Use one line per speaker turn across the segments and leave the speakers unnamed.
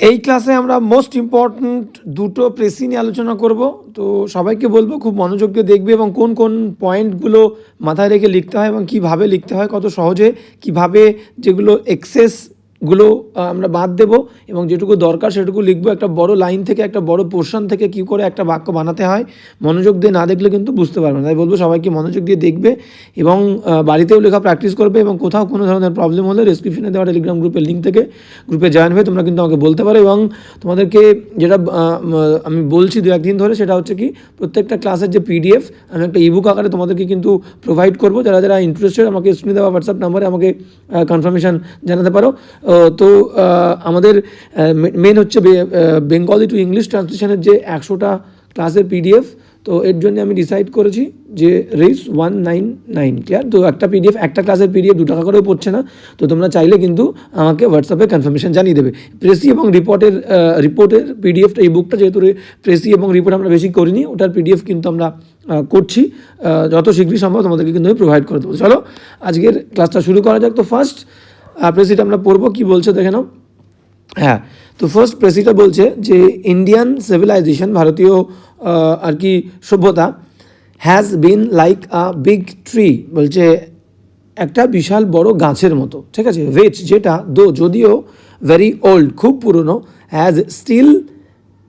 এই ক্লাসে আমরা মোস্ট ইম্পর্ট্যান্ট দুটো প্রেসি নিয়ে আলোচনা করব। তো সবাইকে বলব, খুব মনোযোগ দিয়ে দেখবে এবং কোন কোন পয়েন্টগুলো মাথায় রেখে লিখতে হয় এবং কীভাবে লিখতে হয়, কত সহজে, কীভাবে যেগুলো এক্সেসগুলো আমরা বাদ দেব এবং যেটুকু দরকার সেটুকু লিখব। একটা বড় লাইন থেকে, একটা বড় পোর্শন থেকে কি করে একটা বাক্য বানাতে হয়, মনোযোগ দিয়ে না দেখলে কিন্তু বুঝতে পারবে না। তাই বলব সবাইকে মনোযোগ দিয়ে দেখবে এবং বাড়িতেও লেখা প্র্যাকটিস করবে এবং কোথাও কোনো ধরনের প্রবলেম হলে ডিসক্রিপশনে দেওয়া টেলিগ্রাম গ্রুপের লিঙ্ক থেকে গ্রুপে জয়েন হয়ে তোমরা কিন্তু আমাকে বলতে পারো এবং তোমাদেরকে যেটা আমি বলছি দু একদিন ধরে সেটা হচ্ছে কি, প্রত্যেকটা ক্লাসের যে পিডিএফ আমি একটা ইবুক আকারে তোমাদেরকে কিন্তু প্রোভাইড করব। যারা যারা ইন্টারেস্টেড আমাকে স্ক্রিনে দেওয়া হোয়াটসঅ্যাপ নাম্বারে আমাকে কনফার্মেশন জানাতে পারো। তো আমাদের মেন হচ্ছে বেঙ্গলি টু ইংলিশ ট্রান্সলেশনের যে একশোটা ক্লাসের পিডিএফ তো এর জন্য আমি ডিসাইড করেছি যে রিস ওয়ান নাইন নাইন ক্লিয়ার তো একটা পিডিএফ একটা ক্লাসের পিডিএফ দু টাকা করেও পড়ছে না, তো তোমরা চাইলে কিন্তু আমাকে হোয়াটসঅ্যাপে কনফার্মেশন জানিয়ে দেবে। প্রেসি এবং রিপোর্টের রিপোর্টের পিডিএফটা এই বুকটা যেহেতু প্রেসি এবং রিপোর্ট আমরা বেশি করিনি, ওটার পিডিএফ কিন্তু আমরা করছি যত শীঘ্রই সম্ভব তোমাদেরকে কিন্তু আমি প্রোভাইড করে দেবো। চলো, আজকের ক্লাসটা শুরু করা যাক। তো ফার্স্ট প্রেসিটা আমরা পড়ব, কি বলছে দেখে নাও। হ্যাঁ তো ফার্স্ট প্রেসিটা বলছে যে ইন্ডিয়ান সিভিলাইজেশন ভারতীয় আর কি সভ্যতা has been like a big tree বলছে একটা বিশাল বড় গাছের মতো, ঠিক আছে? রেচ যেটা দো, যদিও ভেরি ওল্ড খুব পুরনো হ্যাজ স্টিল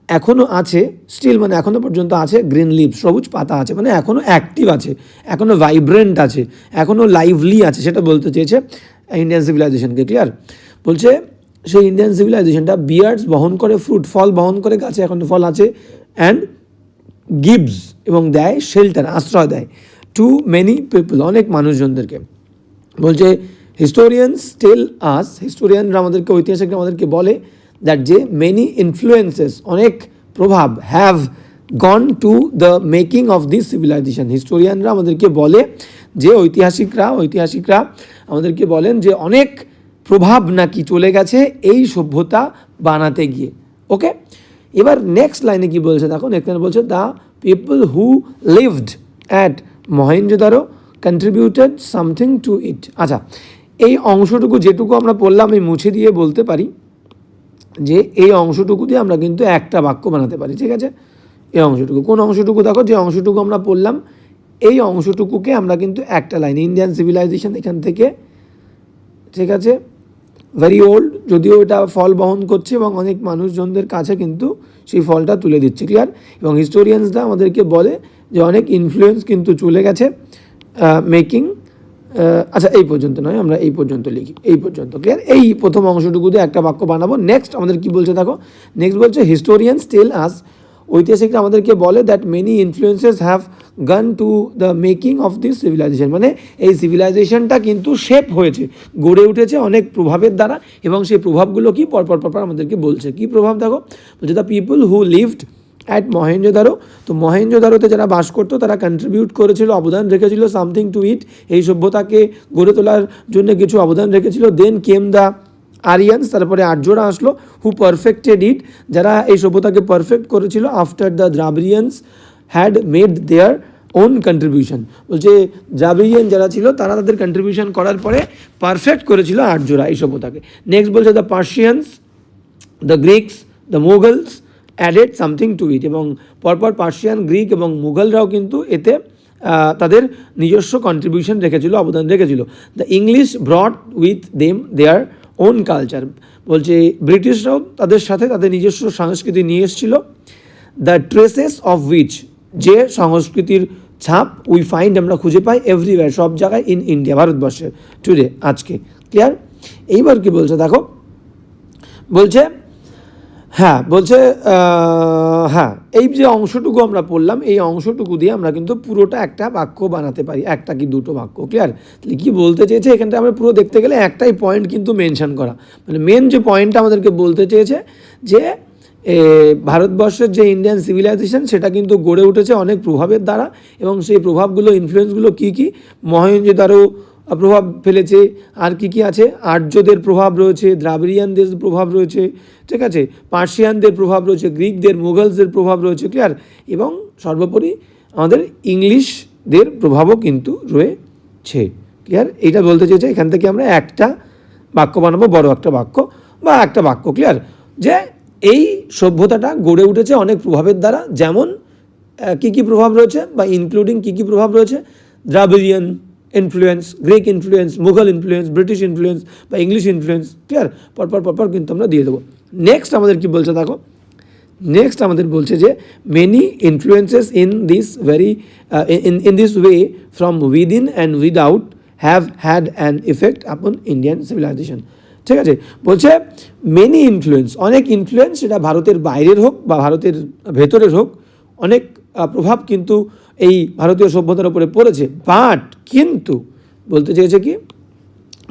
এখনও আছে স্টিল মানে এখনও পর্যন্ত আছে গ্রিন লিভ সবুজ পাতা আছে মানে এখনও অ্যাক্টিভ আছে এখনও ভাইব্রেন্ট আছে এখনও লাইভলি আছে, সেটা বলতে চেয়েছে ইন্ডিয়ান সিভিলাইজেশনকে ক্লিয়ার বলছে, সেই ইন্ডিয়ান সিভিলাইজেশনটা বিয়ার্ডস বহন করে ফ্রুট ফল বহন করে, গাছে এখন ফল আছে অ্যান্ড গিভস এবং দেয় শেল্টার আশ্রয় দেয় টু মেনি পিপল অনেক মানুষজনদেরকে। বলছে হিস্টোরিয়ানস টেল আস হিস্টোরিয়ানরা আমাদেরকে, ঐতিহাসিকরা আমাদেরকে বলে দ্যাট যে মেনি ইনফ্লুয়েন্সেস অনেক প্রভাব have gone to the making of this civilisation হিস্টোরিয়ানরা আমাদেরকে বলে যে ঐতিহাসিকরা ঐতিহাসিকরা আমাদেরকে বলেন যে অনেক প্রভাব নাকি চলে গেছে এই সভ্যতা বানাতে গিয়ে ওকে এবার নেক্সট লাইনে কি বলছে দেখো লাইনে বলছে the people who lived at Mohenjodaro contributed something to it আচ্ছা এই অংশটুকু যেটুকু আমরা পড়লাম, আমি মুছে দিয়ে বলতে পারি যে এই অংশটুকু দিয়ে আমরা কিন্তু একটা বাক্য বানাতে পারি, ঠিক আছে? এই অংশটুকু, কোন অংশটুকু দেখো, যে অংশটুকু আমরা পড়লাম এই অংশটুকুকে আমরা কিন্তু একটা লাইন ইন্ডিয়ান সিভিলাইজেশন এখান থেকে, ঠিক আছে? ভেরি ওল্ড যদিও এটা ফল বহন করছে এবং অনেক মানুষজনদের কাছে কিন্তু সেই ফলটা তুলে দিচ্ছে ক্লিয়ার এবং হিস্টোরিয়ানসরা আমাদেরকে বলে যে অনেক ইনফ্লুয়েন্স কিন্তু চলে গেছে মেকিং আচ্ছা এই পর্যন্ত নয়, আমরা এই পর্যন্ত লিখি, এই পর্যন্ত ক্লিয়ার এই প্রথম অংশটুকু দিয়ে একটা বাক্য বানাবো। নেক্সট আমাদের কি বলছে দেখো? নেক্সট বলছে হিস্টোরিয়ানস টেল আস ঐতিহাসিকরা আমাদেরকে বলে that many influences have gone to the making of this civilisation মানে এই সিভিলাইজেশনটা কিন্তু শেপ হয়েছে, গড়ে উঠেছে অনেক প্রভাবের দ্বারা এবং সেই প্রভাবগুলো কি পরপর পরপর আমাদেরকে বলছে। কি প্রভাব দেখো? বলছে the people who lived at Mohenjodaro তো মহেঞ্জোদারোতে যারা বাস করতো, তারা কন্ট্রিবিউট করেছিল, অবদান রেখেছিল সামথিং টু ইট এই সভ্যতাকে গড়ে তোলার জন্য কিছু অবদান রেখেছিল দেন কেম দ্য আরিয়ান্স, তারপরে আর্যরা আসলো হু পারফেক্টেড ইট যারা এই সভ্যতাকে পারফেক্ট করেছিল after the Dravidians had made their own contribution বলছে দ্রাবিড়িয়ান যারা ছিল, তারা তাদের কন্ট্রিবিউশন করার পরে পারফেক্ট করেছিল আর্যরা এই সভ্যতাকে। নেক্সট বলছে the Persians the Greeks the Mughals added something to it এবং পরপর পার্সিয়ান গ্রিক এবং মুঘলরাও কিন্তু এতে তাদের নিজস্ব কন্ট্রিবিউশন রেখেছিল, অবদান রেখেছিল। The English brought with them their own culture বলছে, ব্রিটিশরাও তাদের সাথে তাদের নিজস্ব সংস্কৃতি নিয়ে এসেছিল। দ্য ট্রেসেস অফ উইচ যে সংস্কৃতির ছাপ উই ফাইন্ড আমরা খুঁজে পাই এভরিওয়্যার সব জায়গায় ইন ইন্ডিয়া ভারতবর্ষের টুডে আজকে ক্লিয়ার এইবার কি বলছে, দেখো, বলছে হ্যাঁ বলছে হ্যাঁ এই যে অংশটুকু আমরা পড়লাম, এই অংশটুকু দিয়ে আমরা কিন্তু পুরোটা একটা বাক্য বানাতে পারি, একটা কি দুটো বাক্য ক্লিয়ার তাহলে কী বলতে চেয়েছে? এখানটা আমরা পুরো দেখতে গেলে একটাই পয়েন্ট কিন্তু মেনশন করা। মানে মেন যে পয়েন্টটা আমাদেরকে বলতে চেয়েছে যে ভারতবর্ষের যে ইন্ডিয়ান সিভিলাইজেশন সেটা কিন্তু গড়ে উঠেছে অনেক প্রভাবের দ্বারা এবং সেই প্রভাবগুলো ইনফ্লুয়েন্সগুলো কী কী? মহেঞ্জোদারো প্রভাব ফেলেছে। আর কি কি আছে? আর্যদের প্রভাব রয়েছে, দ্রাবিড়িয়ানদের প্রভাব রয়েছে, ঠিক আছে? পার্সিয়ানদের প্রভাব রয়েছে, গ্রিকদের মুঘলসদের প্রভাব রয়েছে ক্লিয়ার এবং সর্বোপরি আমাদের ইংলিশদের প্রভাবও কিন্তু রয়েছে ক্লিয়ার এইটা বলতে চেয়েছে এখান থেকে আমরা একটা বাক্য বানাবো, বড় একটা বাক্য, বা একটা বাক্য ক্লিয়ার যে এই সভ্যতাটা গড়ে উঠেছে অনেক প্রভাবের দ্বারা, যেমন কি কি প্রভাব রয়েছে, বা ইনক্লুডিং কি কি প্রভাব রয়েছে? Dravidian influence Greek influence Mughal influence British influence বা ইংলিশ ইনফ্লুয়েন্স ক্লিয়ার পরপর পরপর কিন্তু আমরা দিয়ে দেবো। নেক্সট আমাদের কি বলছে দেখো? নেক্সট আমাদের বলছে যে many influences in this very in this way from within and without have had an effect upon Indian civilisation ঠিক আছে? বলছে মেনি ইনফ্লুয়েন্স অনেক ইনফ্লুয়েন্স সেটা ভারতের বাইরের হোক বা ভারতের ভেতরের হোক, অনেক প্রভাব কিন্তু এই ভারতীয় সভ্যতার উপরে পড়েছে। বাট কিন্তু বলতে চেয়েছে কি?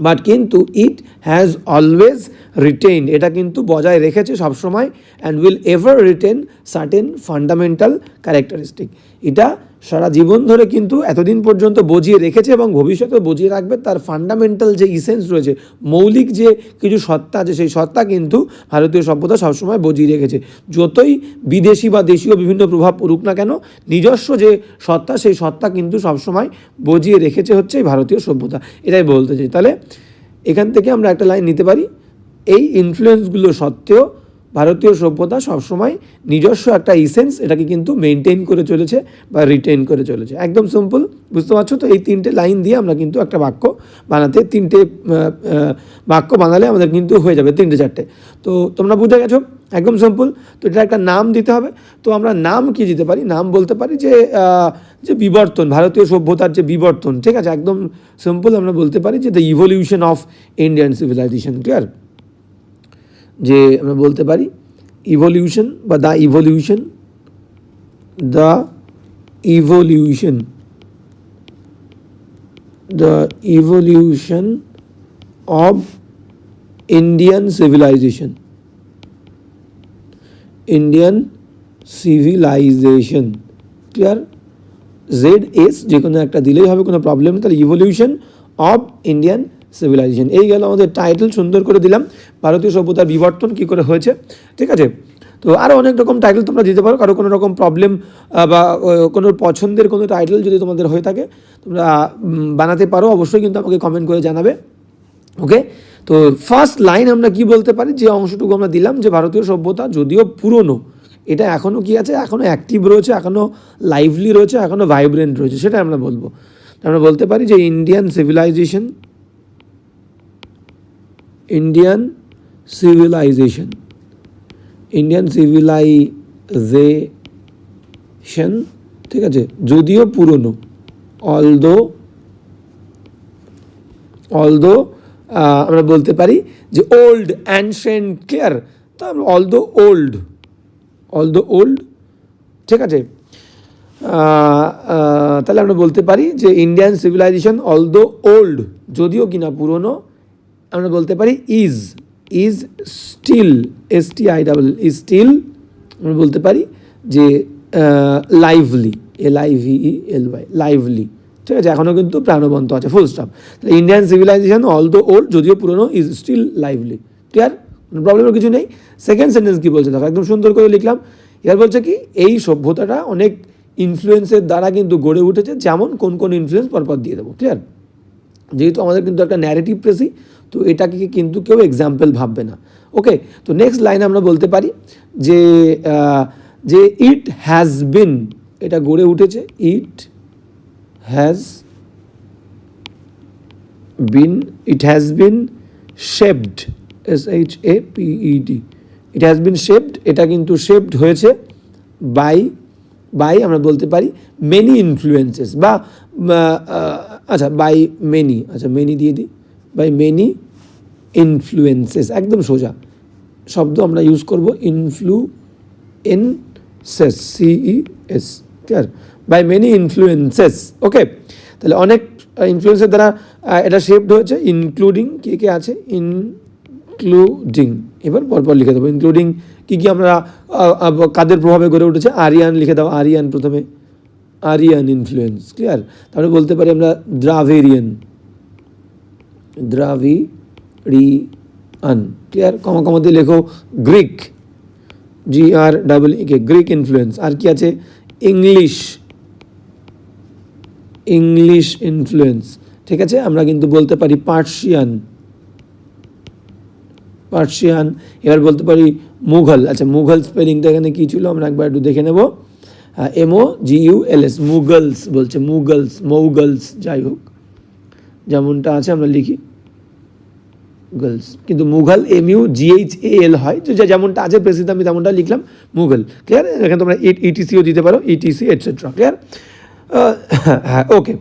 বাট কিন্তু ইট হ্যাজ অলওয়েজ রিটেইন এটা কিন্তু বজায় রেখেছে সবসময় and will ever retain certain fundamental characteristic এটা সারা জীবন ধরে কিন্তু এতদিন পর্যন্ত বজিয়ে রেখেছে এবং ভবিষ্যতে বজিয়ে রাখবে, তার ফান্ডামেন্টাল যে ইসেন্স রয়েছে, মৌলিক যে কিছু সত্তা আছে, সেই সত্তা কিন্তু ভারতীয় সভ্যতা সবসময় বজিয়ে রেখেছে। যতই বিদেশি বা দেশীয় বিভিন্ন প্রভাব পড়ুক না কেন, নিজস্ব যে সত্তা, সেই সত্তা কিন্তু সবসময় বজিয়ে রেখেছে হচ্ছে ভারতীয় সভ্যতা। এটাই বলতে চাই। তাহলে এখান থেকে আমরা একটা লাইন নিতে পারি। এই ইনফ্লুয়েন্সগুলো সত্ত্বেও ভারতীয় সভ্যতা সবসময় নিজস্ব একটা ইসেন্স এটাকে কিন্তু মেনটেন করে চলেছে বা রিটেন করে চলেছে। একদম সিম্পল বুঝতে পারছ তো? এই তিনটে লাইন দিয়ে আমরা কিন্তু একটা বাক্য বানাতে, তিনটে বাক্য বানালে আমাদের কিন্তু হয়ে যাবে তিনটে চারটে। তো তোমরা বুঝে গেছো? একদম সিম্পল তো এটা একটা নাম দিতে হবে। তো আমরা নাম কি দিতে পারি? নাম বলতে পারি যে যে বিবর্তন, ভারতীয় সভ্যতার যে বিবর্তন, ঠিক আছে? একদম সিম্পল আমরা বলতে পারি যে the evolution of Indian civilisation clear যে আমরা বলতে পারি ইভলিউশন বা the evolution the evolution the evolution of Indian civilisation Indian civilisation clear Z S যে কোনো একটা দিলেই হবে, কোনো প্রবলেম নেই। তাহলে ইভলিউশন অফ ইন্ডিয়ান সিভিলাইজেশন এই গেল আমাদের টাইটেল সুন্দর করে দিলাম। ভারতীয় সভ্যতার বিবর্তন কী করে হয়েছে? ঠিক আছে? তো আরও অনেক রকম টাইটেল তোমরা দিতে পারো। কারও কোনো রকম প্রবলেম বা কোনো পছন্দের কোনো টাইটেল যদি তোমাদের হয়ে থাকে, তোমরা বানাতে পারো। অবশ্যই কিন্তু আমাকে কমেন্ট করে জানাবে। ওকে তো ফার্স্ট লাইন আমরা কি বলতে পারি? যে অংশটুকু আমরা দিলাম, যে ভারতীয় সভ্যতা যদিও পুরনো, এটা এখনও কি আছে? এখনও অ্যাক্টিভ রয়েছে এখনও লাইভলি রয়েছে এখনও ভাইব্রেন্ট রয়েছে সেটা আমরা বলব। আমরা বলতে পারি যে Indian civilisation Indian civilisation Indian civilisation ঠিক আছে, যদিও পুরনো অলদো অলদো আমরা বলতে পারি যে ওল্ড অ্যানশেন্ট ক্লিয়ার তো অলদো ওল্ড অলদো ওল্ড ঠিক আছে তাহলে আমরা বলতে পারি যে ইন্ডিয়ান সিভিলাইজেশন অলদো ওল্ড যদিও কিনা পুরনো আমরা বলতে পারি is is still S T I double is still আমরা বলতে পারি যে lively L I V E L Y lively ঠিক আছে এখনও কিন্তু প্রাণবন্ত আছে ফুল স্টপ তাহলে Indian civilisation all the old যদিও পুরনো ইজ স্টিল লাইভলি ক্লিয়ার কোনো প্রবলেমের কিছু নেই। সেকেন্ড সেন্টেন্স কী বলছে? দেখো, একদম সুন্দর করে লিখলাম। এবার বলছে কি, এই সভ্যতাটা অনেক ইনফ্লুয়েন্সের দ্বারা কিন্তু গড়ে উঠেছে, যেমন কোন কোন ইনফ্লুয়েন্স পরপর দিয়ে দেবো। ক্লিয়ার যেহেতু আমাদের কিন্তু একটা ন্যারেটিভ প্রেসি তো এটাকে কিন্তু কেউ এক্সাম্পল ভাববে না। ওকে তো নেক্সট লাইন আমরা বলতে পারি যে যে ইট হ্যাজ বিন এটা গড়ে উঠেছে it has been it has been shaped S H A P E D it has been shaped এটা কিন্তু শেপড হয়েছে বাই বাই আমরা বলতে পারি মেনি ইনফ্লুয়েন্সেস বা আচ্ছা বাই মেনি আচ্ছা মেনি দিয়ে দিই। বাই মেনি ইনফ্লুয়েন্সেস একদম সোজা। শব্দ আমরা ইউজ করব influences C E S clear by many influences okay তাহলে অনেক ইনফ্লুয়েন্সের দ্বারা এটা শেপড হয়েছে ইনক্লুডিং কে কে আছে? ইনক্লুডিং এবার পরপর লিখে দেবো ইনক্লুডিং কী কী আমরা কাদের প্রভাবে গড়ে উঠেছে? আরিয়ান লিখে দাও, আরিয়ান প্রথমে। আরিয়ান ইনফ্লুয়েন্স ক্লিয়ার তারপরে বলতে পারি আমরা দ্রাভেরিয়ান দ্রাভি রি, আন। ক্লিয়ার? কমা কমা দিয়ে লেখো Greek. G R double K, Greek influence আর কি আছে? ইংলিশ। ইংলিশ ইনফ্লুয়েন্স ঠিক আছে? আমরা কিন্তু বলতে পারি পার্সিয়ান। পার্সিয়ান। এবার বলতে পারি মুঘল। আচ্ছা মুঘল স্পেলিংটা এখানে কী ছিল? আমরা একবার একটু দেখে নেব। M O G U L S Moguls বলছে মুগলস মৌগলস, যাই হোক। যেমনটা আছে, আমরা লিখি। গার্লস কিন্তু Mughal M U G H A L হয়। তো যা- যেমনটা আছে, প্রেসিডেন্ট, আমি তেমনটা লিখলাম। মুঘল। ক্লিয়ার এখানে তোমরা ইটিসিও দিতে পারো E ইটিসি এটসেট্রা ক্লিয়ার হ্যাঁ ওকে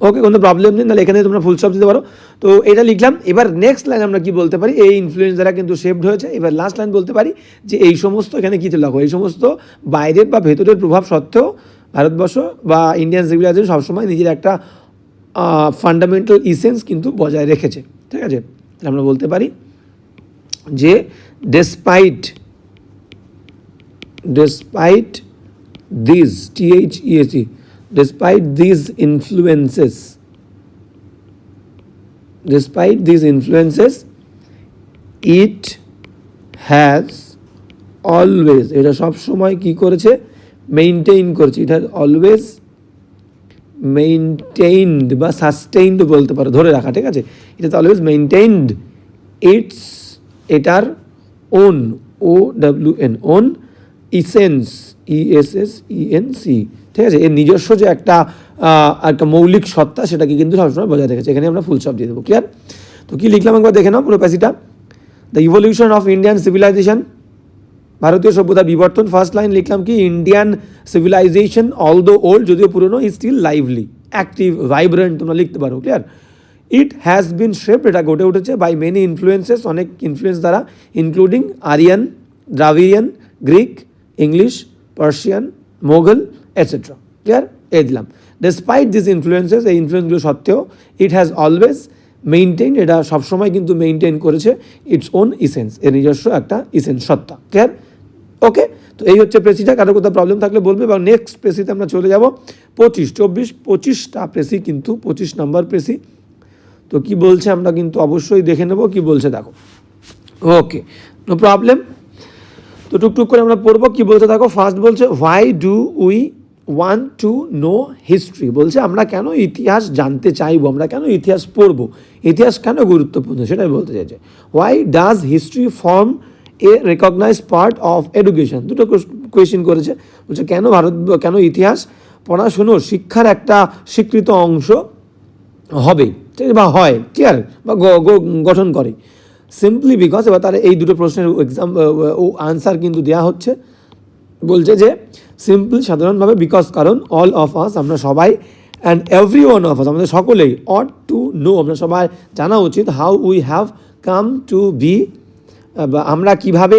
ওকে কোনো প্রবলেম নেই। নাহলে এখানে তোমরা ফুল স্টপ দিতে পারো। তো এটা লিখলাম। এবার নেক্সট লাইন আমরা কি বলতে পারি? এই ইনফ্লুয়েন্স দ্বারা কিন্তু শেপড হয়েছে। এবার লাস্ট লাইন বলতে পারি যে এই সমস্ত এখানে কী লাগো এই সমস্ত বাইরের বা ভেতরের প্রভাব সত্ত্বেও ভারতবর্ষ বা ইন্ডিয়ান সিভিলাইজেশন সবসময় নিজের একটা ফান্ডামেন্টাল ইসেন্স কিন্তু বজায় রেখেছে, ঠিক আছে? আমরা বলতে পারি যে despite despite this T H E S E despite this influences despite these influences, it has always, এটা সব সময় কি করেছে? মেইনটেইন করেছে ইট হ্যাজ অলওয়েজ মেইনটেইনড বা সাস্টেইনড বলতে পারো, ধরে রাখা, ঠিক আছে? It has always maintained its এটার own O W N own essence E S S E N C ঠিক আছে? এর নিজস্ব যে একটা একটা মৌলিক সত্তা, সেটাকে কিন্তু সবসময় বজায় রেখেছে। এখানে আমরা ফুল স্টপ দিয়ে দেবো ক্লিয়ার তো কি লিখলাম একবার দেখে নাও পুরো প্যাসিটা the evolution of Indian civilisation ভারতীয় সভ্যতার বিবর্তন ফার্স্ট লাইন লিখলাম কি Indian civilisation although old যদিও পুরনো is still lively active vibrant তোমরা লিখতে পারো clear it has been shaped এটা গড়ে উঠেছে বাই মেনি ইনফ্লুয়েন্সেস অনেক ইনফ্লুয়েন্স দ্বারা including Aryan Dravidian Greek English Persian Mughal etcetera clear এই দিলাম। ডেসপাইট দিস ইনফ্লুয়েন্সেস এই ইনফ্লুয়েন্সগুলো সত্ত্বেও ইট হ্যাজ অলওয়েজ মেইনটেইন এটা সবসময় কিন্তু মেইনটেইন করেছে ইটস ওন ইসেন্স এর নিজস্ব একটা ইসেন্স সত্তা ক্লিয়ার ওকে তো এই হচ্ছে প্রেসিটা, কারও কোথাও প্রবলেম থাকলে বলবে এবং নেক্সট প্রেসিতে আমরা চলে যাব। পঁচিশ, চব্বিশ, পঁচিশটা প্রেসি কিন্তু, পঁচিশ নম্বর প্রেসি। তো কি বলছে আমরা কিন্তু অবশ্যই দেখে নেব, কি বলছে দেখো। ওকে নো প্রবলেম তো টুকটুক করে আমরা পড়ব, কি বলছে দেখো ফার্স্ট বলছে why do we want to know history বলছে, আমরা কেন ইতিহাস জানতে চাইব? আমরা কেন ইতিহাস পড়ব? ইতিহাস কেন গুরুত্বপূর্ণ? সেটাই বলতে চাইছে। Why does history form a recognise part of education দুটো কোয়েশ্চেন করেছে। বলছে, কেন ভারত, কেন ইতিহাস পড়াশুনোর শিক্ষার একটা স্বীকৃত অংশ হবে ঠিক, বা হয় ক্লিয়ার বা গঠন করে। সিম্পলি বিকজ এবার তার এই দুটো প্রশ্নের এক্সাম ও আনসার কিন্তু দেওয়া হচ্ছে। বলছে যে সিম্পল সাধারণভাবে বিকজ কারণ অল অফ আস আমরা সবাই and every one of us আমাদের সকলেই অট টু নো আমরা সবাই জানা উচিত how we have come to বা আমরা কীভাবে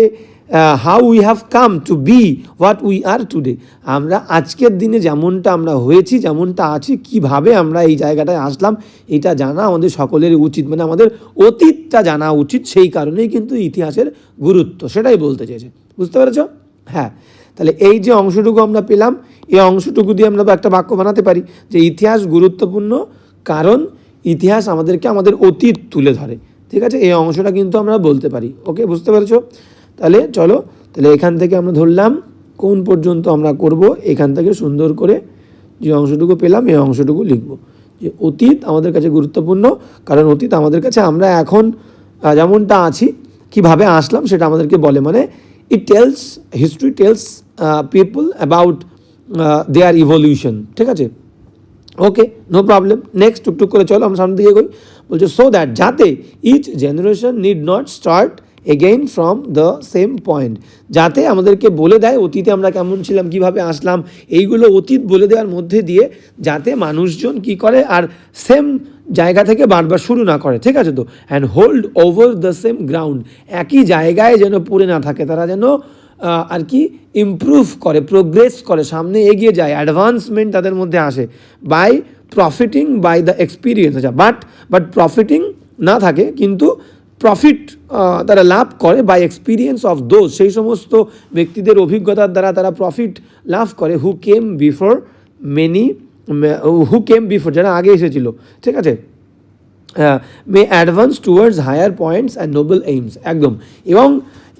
how we have come to be what we are today আমরা আজকের দিনে যেমনটা আমরা হয়েছি, যেমনটা আছি, কীভাবে আমরা এই জায়গাটায় আসলাম, এটা জানা আমাদের সকলেরই উচিত। মানে আমাদের অতীতটা জানা উচিত, সেই কারণেই কিন্তু ইতিহাসের গুরুত্ব, সেটাই বলতে চেয়েছে বুঝতে পেরেছ? হ্যাঁ। তাহলে এই যে অংশটুকু আমরা পেলাম, এই অংশটুকু দিয়ে আমরা একটা বাক্য বানাতে পারি, যে ইতিহাস গুরুত্বপূর্ণ কারণ ইতিহাস আমাদেরকে আমাদের অতীত তুলে ধরে। ঠিক আছে? এই অংশটা কিন্তু আমরা বলতে পারি। ওকে বুঝতে পেরেছ? তাহলে চলো, তাহলে এখান থেকে আমরা ধরলাম, কোন পর্যন্ত আমরা করব, এখান থেকে সুন্দর করে যে অংশটুকু পেলাম, এই অংশটুকু লিখব। যে অতীত আমাদের কাছে গুরুত্বপূর্ণ, কারণ অতীত আমাদের কাছে আমরা এখন যেমনটা আছি, কীভাবে আসলাম সেটা আমাদেরকে বলে। মানে it tells history tells people about their evolution ঠিক আছে? ওকে নো প্রবলেম নেক্সট টুকটুক করে চলো, আমরা সামনে দিকে এগোই। বলছে সো দ্যাট যাতে each generation need not start again from the same point যাতে আমাদেরকে বলে দেয়, অতীতে আমরা কেমন ছিলাম, কীভাবে আসলাম? এইগুলো অতীত বলে দেওয়ার মধ্যে দিয়ে যাতে মানুষজন কি করে আর সেম জায়গা থেকে বারবার শুরু না করে, ঠিক আছে তো? And hold over the same ground একই জায়গায় যেন পড়ে না থাকে, তারা যেন আর কি ইমপ্রুভ করে প্রোগ্রেস করে, সামনে এগিয়ে যায় অ্যাডভান্সমেন্ট তাদের মধ্যে আসে। By profiting by the experience আচ্ছা বাট বাট প্রফিটিং না থাকে, কিন্তু প্রফিট তারা লাভ করে বাই এক্সপিরিয়েন্স অফ দোজ সেই সমস্ত ব্যক্তিদের অভিজ্ঞতার দ্বারা তারা প্রফিট লাভ করে। Who came before many who came before যারা আগে এসেছিল। ঠিক আছে? May advance towards higher points and noble aims একদম। এবং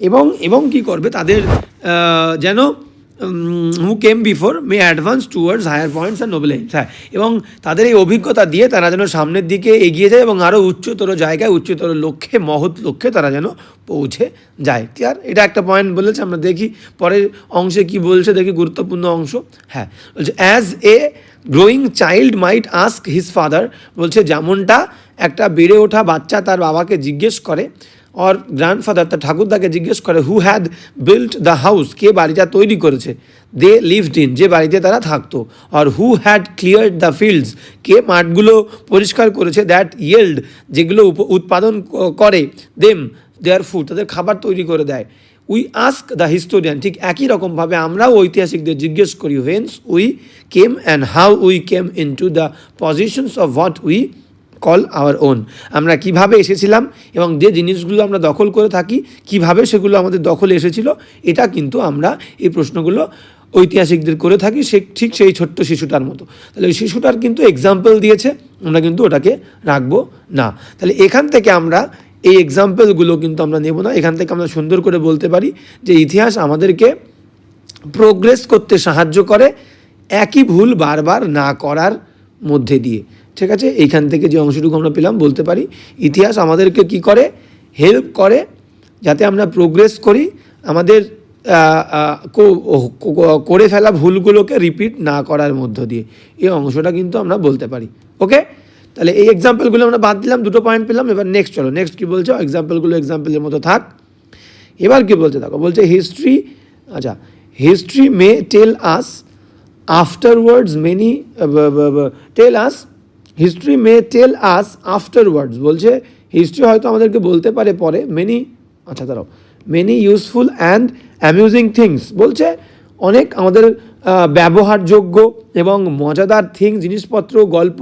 এবং এবং কি করবে? তাদের যেন who came before may advance towards higher points and noble aims হ্যাঁ এবং তাদের এই অভিজ্ঞতা দিয়ে তারা যেন সামনের দিকে এগিয়ে যায় এবং আরও উচ্চতর জায়গায়, উচ্চতর লক্ষ্যে, মহৎ লক্ষ্যে তারা যেন পৌঁছে যায়। ক্লিয়ার এটা একটা পয়েন্ট বলেছে, আমরা দেখি পরের অংশে কি বলছে, দেখি গুরুত্বপূর্ণ অংশ। হ্যাঁ বলছে as a growing child might ask his father বলছে, যেমনটা একটা বেড়ে ওঠা বাচ্চা তার বাবাকে জিজ্ঞেস করে অর গ্র্যান্ডফাদার তার ঠাকুরদাকে জিজ্ঞেস করে who had built the house কে বাড়িটা তৈরি করেছে? দে লিভড ইন যে বাড়িতে তারা থাকতো। আর who had cleared the fields কে মাঠগুলো পরিষ্কার করেছে? দ্যাট ইয়েল্ড যেগুলো উৎপাদন করে দেম দেয়ার ফুড তাদের খাবার তৈরি করে দেয়। উই আস্ক দ্য হিস্টোরিয়ান ঠিক একই রকমভাবে আমরাও ঐতিহাসিকদের জিজ্ঞেস করি whence we came and how we came into the positions of what we call our own আমরা কীভাবে এসেছিলাম এবং যে জিনিসগুলো আমরা দখল করে থাকি, কীভাবে সেগুলো আমাদের দখলে এসেছিল, এটা কিন্তু আমরা এই প্রশ্নগুলো ঐতিহাসিকদের করে থাকি সে ঠিক সেই ছোট্ট শিশুটার মতো। তাহলে ওই শিশুটার কিন্তু এক্সাম্পল দিয়েছে, আমরা কিন্তু ওটাকে রাখব না। তাহলে এখান থেকে আমরা এই এক্সাম্পলগুলো কিন্তু আমরা নেব না। এখান থেকে আমরা সুন্দর করে বলতে পারি যে ইতিহাস আমাদেরকে প্রোগ্রেস করতে সাহায্য করে, একই ভুল বারবার না করার মধ্যে দিয়ে। ঠিক আছে? এইখান থেকে যে অংশটুকু আমরা পেলাম, বলতে পারি ইতিহাস আমাদেরকে কি করে? হেল্প করে যাতে আমরা প্রোগ্রেস করি, আমাদের করে ফেলা ভুলগুলোকে রিপিট না করার মধ্য দিয়ে। এই অংশটা কিন্তু আমরা বলতে পারি। ওকে তাহলে এই এক্সাম্পলগুলো আমরা বাদ দিলাম, দুটো পয়েন্ট পেলাম, এবার নেক্সট চলো। নেক্সট কী বলছো? এক্সাম্পলগুলো এক্সাম্পলের মতো থাক। এবার কি বলছে দেখো? বলছে হিস্ট্রি আচ্ছা history may tell us afterwards many tell us history may tell us afterwards বলছে হিস্ট্রি হয়তো আমাদেরকে বলতে পারে পরে মেনি আচ্ছা দাঁড়াও many useful and amusing things বলছে, অনেক আমাদের ব্যবহারযোগ্য এবং মজাদার থিং জিনিসপত্র, গল্প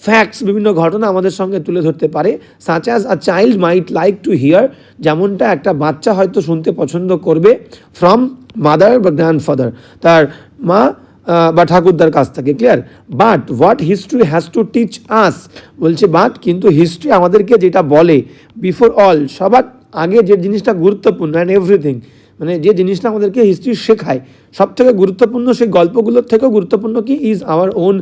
ফ্যাক্টস বিভিন্ন ঘটনা আমাদের সঙ্গে তুলে ধরতে পারে such as a child might like to hear যেমনটা একটা বাচ্চা হয়তো শুনতে পছন্দ করবে ফ্রম মাদার বা গ্র্যান্ডফাদার তার মা বা ঠাকুরদার কাছ থেকে clear but what history has to teach us বলছে বাট কিন্তু হিস্ট্রি আমাদেরকে যেটা বলে বিফোর অল সবার আগে যে জিনিসটা গুরুত্বপূর্ণ অ্যান্ড এভরিথিং মানে যে জিনিসটা আমাদেরকে হিস্ট্রি শেখায় সব থেকে গুরুত্বপূর্ণ সেই গল্পগুলোর থেকেও গুরুত্বপূর্ণ কি? ইজ আওয়ার ওন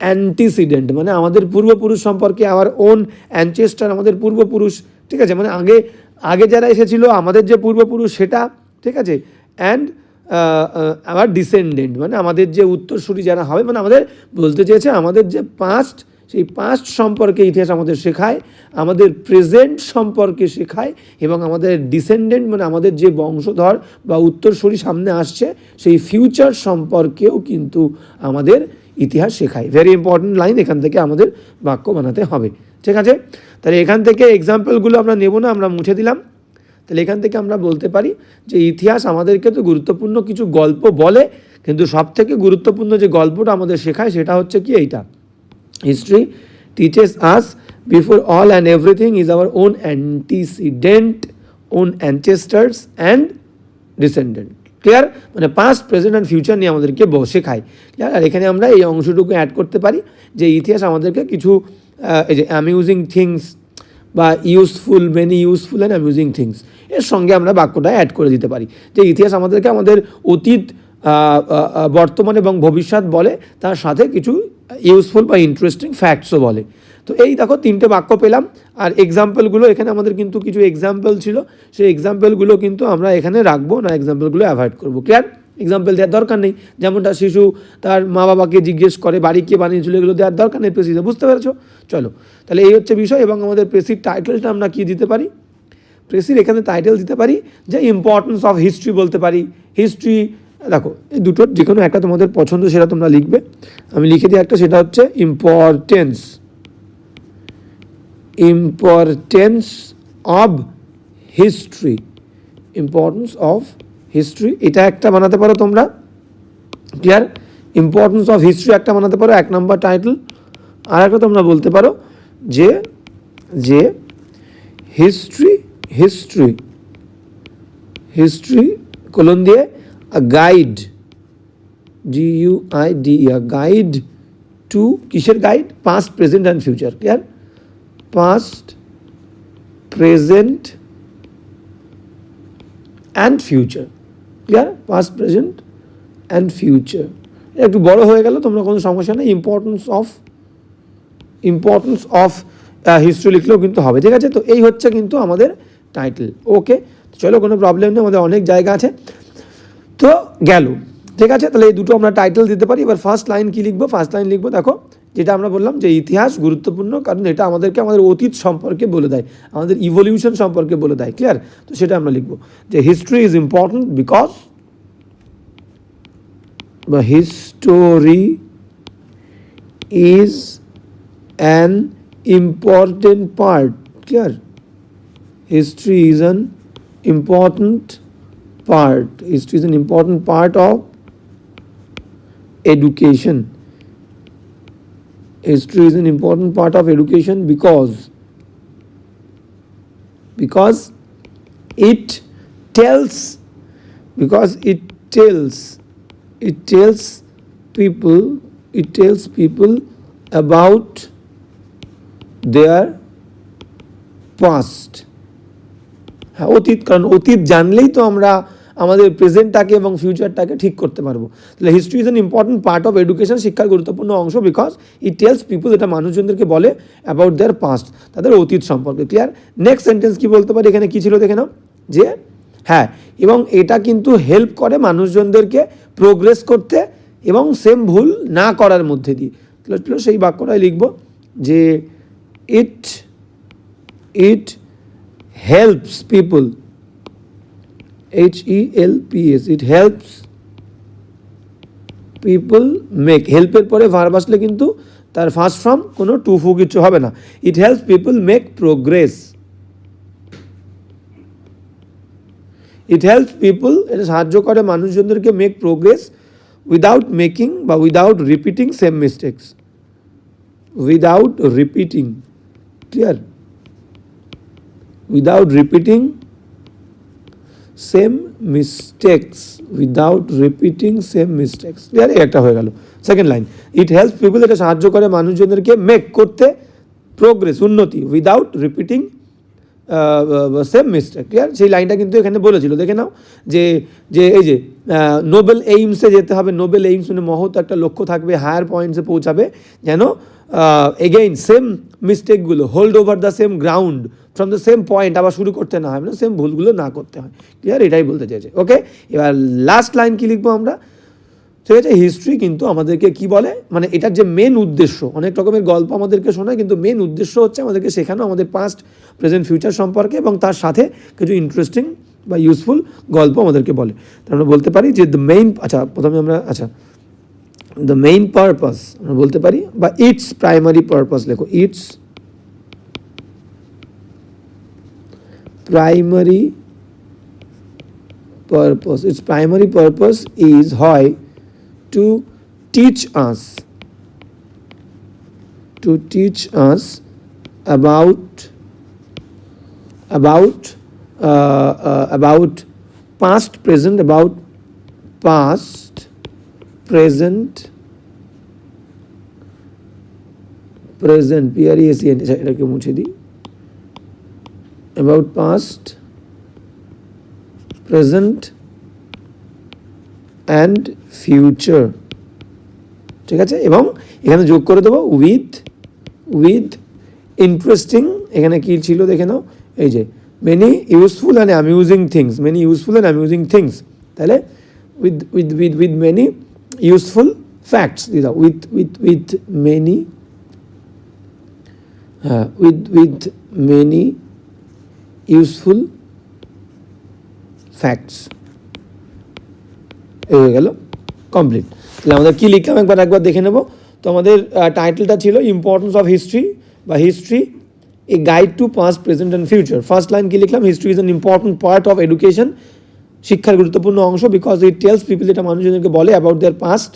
অ্যান্টিসিডেন্ট মানে আমাদের পূর্বপুরুষ সম্পর্কে আওয়ার ওন অ্যানচেস্টার আমাদের পূর্বপুরুষ, ঠিক আছে? মানে আগে আগে যারা এসেছিল, আমাদের যে পূর্বপুরুষ সেটা, ঠিক আছে? অ্যান্ড আবার ডিসেন্ডেন্ট মানে আমাদের যে উত্তরসূরি যারা হবে মানে আমাদের বলতে চেয়েছে আমাদের যে পাস্ট সেই পাস্ট সম্পর্কে ইতিহাস আমাদের শেখায়, আমাদের প্রেজেন্ট সম্পর্কে শেখায়, এবং আমাদের ডিসেন্ডেন্ট মানে আমাদের যে বংশধর বা উত্তরসূরি সামনে আসছে, সেই ফিউচার সম্পর্কেও কিন্তু আমাদের ইতিহাস শেখায়। ভেরি ইম্পর্ট্যান্ট লাইন এখান থেকে আমাদের বাক্য বানাতে হবে। ঠিক আছে? তাহলে এখান থেকে এক্সাম্পলগুলো আমরা নেব না, আমরা মুছে দিলাম। তাহলে এখান থেকে আমরা বলতে পারি যে ইতিহাস আমাদেরকে তো গুরুত্বপূর্ণ কিছু গল্প বলে, কিন্তু সব থেকে গুরুত্বপূর্ণ যে গল্পটা আমাদের শেখায় সেটা হচ্ছে কি এইটা। History teaches us before all and everything is our own antecedent own ancestors and descendant clear মানে পাস্ট প্রেজেন্ট অ্যান্ড ফিউচার নিয়ে আমাদেরকে বসে খায় ক্লিয়ার আর এখানে আমরা এই অংশটুকু অ্যাড করতে পারি যে ইতিহাস আমাদেরকে কিছু এই যে অ্যামিউজিং থিংস বা useful many useful and amusing things এর সঙ্গে আমরা বাক্যটা অ্যাড করে দিতে পারি। যে ইতিহাস আমাদেরকে আমাদের অতীত বর্তমান এবং ভবিষ্যৎ বলে, তার সাথে কিছু ইউজফুল বা ইন্টারেস্টিং ফ্যাক্টসও বলে। তো এই দেখো, তিনটে বাক্য পেলাম। আর এক্সাম্পলগুলো এখানে আমাদের কিন্তু কিছু এক্সাম্পল ছিল। সেই এক্সাম্পলগুলো কিন্তু আমরা এখানে রাখব, না এক্সাম্পলগুলো অ্যাভয়েড করব। ক্লিয়ার এক্সাম্পল দেওয়ার দরকার নেই। যেমনটা শিশু তার মা বাবাকে জিজ্ঞেস করে, বাড়ি কে বানিয়েছিল, এগুলো দেওয়ার দরকার নেই প্রেসিডে বুঝতে পেরেছ? চলো। তাহলে এই হচ্ছে বিষয় এবং আমাদের প্রেসির টাইটেলটা আমরা কী দিতে পারি? প্রেসির এখানে টাইটেল দিতে পারি যে ইম্পর্টেন্স অফ হিস্ট্রি বলতে পারি। হিস্ট্রি দেখো, এই দুটোর যে কোনো একটা তোমাদের পছন্দ সেটা তোমরা লিখবে। আমি লিখে দিই একটা, সেটা হচ্ছে importance importance of history importance of history এটা একটা বানাতে পারো তোমরা। ক্লিয়ার ইম্পর্টেন্স অফ হিস্ট্রি একটা বানাতে পারো, এক নম্বর টাইটেল আর একটা তোমরা বলতে পারো যে যে হিস্ট্রি হিস্ট্রি হিস্ট্রি কোলন দিয়ে a guide G U I D guide to কিসের guide past present and future clear past present and future clear past present and future একটু বড় হয়ে গেল তোমরা কোনো সমস্যা নেই। Importance of importance of history লিখলেও কিন্তু হবে। ঠিক আছে? তো এই হচ্ছে কিন্তু আমাদের টাইটেল ওকে চলো, কোনো প্রবলেম নেই। আমাদের অনেক জায়গা আছে। তো গেল। ঠিক আছে? তাহলে এই দুটো আমরা টাইটেল দিতে পারি। এবার ফার্স্ট লাইন কি লিখব? ফার্স্ট লাইন লিখব, দেখো। যেটা আমরা বললাম যে ইতিহাস গুরুত্বপূর্ণ, কারণ এটা আমাদেরকে আমাদের অতীত সম্পর্কে বলে দেয়, আমাদের ইভলিউশন সম্পর্কে বলে দেয় ক্লিয়ার তো সেটা আমরা লিখব। যে হিস্ট্রি ইজ ইম্পর্টেন্ট বিকজ বা history is an important part clear? History is an important part history is an important part of education. History is an important part of education because because it tells because it tells it tells people it tells people about their past হ্যাঁ অতীত কারণ অতীত জানলেই তো আমরা আমাদের প্রেজেন্টটাকে এবং ফিউচারটাকে ঠিক করতে পারব। তাহলে history is an important part of education শিক্ষার গুরুত্বপূর্ণ অংশ বিকজ ইট টেলস পিপুল এটা মানুষজনদেরকে বলে অ্যাবাউট দেয়ার পাস্ট তাদের অতীত সম্পর্কে ক্লিয়ার নেক্সট সেন্টেন্স কি বলতে পারি? এখানে কী ছিল দেখে নাও। যে হ্যাঁ এবং এটা কিন্তু হেল্প করে মানুষজনদেরকে প্রোগ্রেস করতে এবং সেম ভুল না করার মধ্যে দিয়ে। তাহলে সেই বাক্যটাই লিখব যে it it helps people H E L P S it helps people make হেল্পের পরে ভার্ব আসলে কিন্তু তার ফার্স্ট ফর্ম কোনো টু ফু কিছু হবে না। It helps people make progress it helps people এটা সাহায্য করে মানুষজনদেরকে মেক প্রোগ্রেস উইদাউট মেকিং বা without repeating same mistakes without repeating clear without repeating same mistakes without repeating same mistakes clear একটা হয়ে গেল। Second line it helps people এটা সাহায্য করে মানুষজনদেরকে মেক করতে প্রোগ্রেস উন্নতি without repeating same mistake clear সেই লাইনটা কিন্তু এখানে বলেছিল। দেখে নাও যে যে এই যে নোবেল এইমসে যেতে হবে। নোবেল এইমস মানে মহৎ একটা লক্ষ্য থাকবে হায়ার পয়েন্টসে পৌঁছাবে। যেন again same মিস্টেকগুলো hold over the same ground from the same point আবার শুরু করতে না হয় মানে সেম ভুলগুলো না করতে হয়। ক্লিয়ার এটাই বলতে চাইছে। ওকে এবার লাস্ট লাইন কি লিখব আমরা? ঠিক আছে? হিস্ট্রি কিন্তু আমাদেরকে কি বলে? মানে এটার যে মেন উদ্দেশ্য, অনেক রকমের গল্প আমাদেরকে শোনায়, কিন্তু মেন উদ্দেশ্য হচ্ছে আমাদেরকে শেখানো আমাদের পাস্ট প্রেজেন্ট ফিউচার সম্পর্কে এবং তার সাথে কিছু ইন্টারেস্টিং বা ইউজফুল গল্প আমাদেরকে বলে। আমরা বলতে পারি যে দ্য মেইন আচ্ছা প্রথমে আমরা আচ্ছা দ্য মেইন পারপাস আমরা বলতে পারি বা ইটস প্রাইমারি পারপাস লেখো its primary purpose its primary purpose is হয় to teach us to teach us about about uh, uh, about past present s e n এটাকে মুছে দিই। About past present and future ঠিক আছে? এবং এখানে যোগ করে দেবো উইথ উইথ ইন্টারেস্টিং এখানে কী ছিল দেখে নাও? এই যে many useful and amusing things many useful and amusing things তাহলে with with with with many useful facts. দিয়ে দাও উইথ উইথ উইথ মেনি হ্যাঁ উইথ উইথ মেনি useful এই হয়ে গেল কমপ্লিট তাহলে আমাদের কী লিখলাম? একবার একবার দেখে নেব। তো আমাদের টাইটেলটা ছিল ইম্পর্টেন্স অফ হিস্ট্রি বা history a guide to past present and future first line কী লিখলাম? History is an important part of education শিক্ষার গুরুত্বপূর্ণ অংশ বিকজ ইট টেলস পিপল এটা মানুষজনকে বলে অ্যাবাউট দেয়ার পাস্ট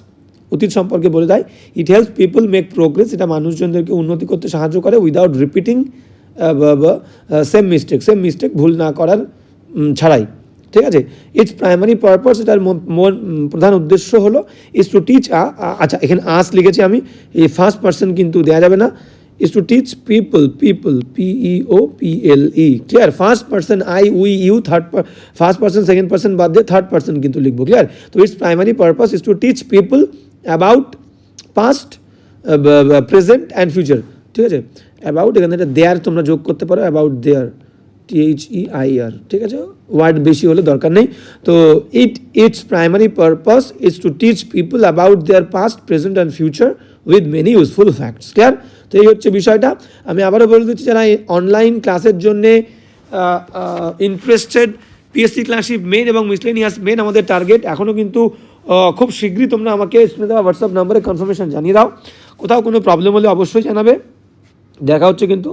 অতীত সম্পর্কে বলে দেয়। It helps people make progress এটা মানুষজনদেরকে উন্নতি করতে সাহায্য করে without repeating same mistake same mistake ভুল না করার ছাড়াই। ঠিক আছে? ইটস প্রাইমারি পারপাস এটার প্রধান উদ্দেশ্য হলো ইজ টু টিচ আচ্ছা এখানে আস লিখেছি আমি, এই ফার্স্ট পার্সন কিন্তু দেওয়া যাবে না। Is to teach people, people, P E O P L E. Clear? First person, I, we, you, third per, first person, second person বাদ দিয়ে third person কিন্তু লিখব ক্লিয়ার তো its primary purpose is to teach people about past present and future ঠিক আছে about এখানে একটা দেয়ার তোমরা যোগ করতে পারো about their TH E I R ঠিক আছে ওয়ার্ড বেশি হলে দরকার নেই তো it its primary purpose is to teach people about their past present and future with many useful facts clear তো এই হচ্ছে বিষয়টা। আমি আবারও বলে দিচ্ছি যারা অনলাইন ক্লাসের জন্যে ইন্টারেস্টেড পিএসসি ক্লাসিপ মেন এবং মিসলেনিয়াস মেন আমাদের টার্গেট এখনও কিন্তু খুব শীঘ্রই তোমরা আমাকে স্ক্রিনে দেওয়া হোয়াটসঅ্যাপ নাম্বারে কনফার্মেশন জানিয়ে দাও। কোথাও কোনো প্রবলেম হলে অবশ্যই জানাবে। দেখা হচ্ছে কিন্তু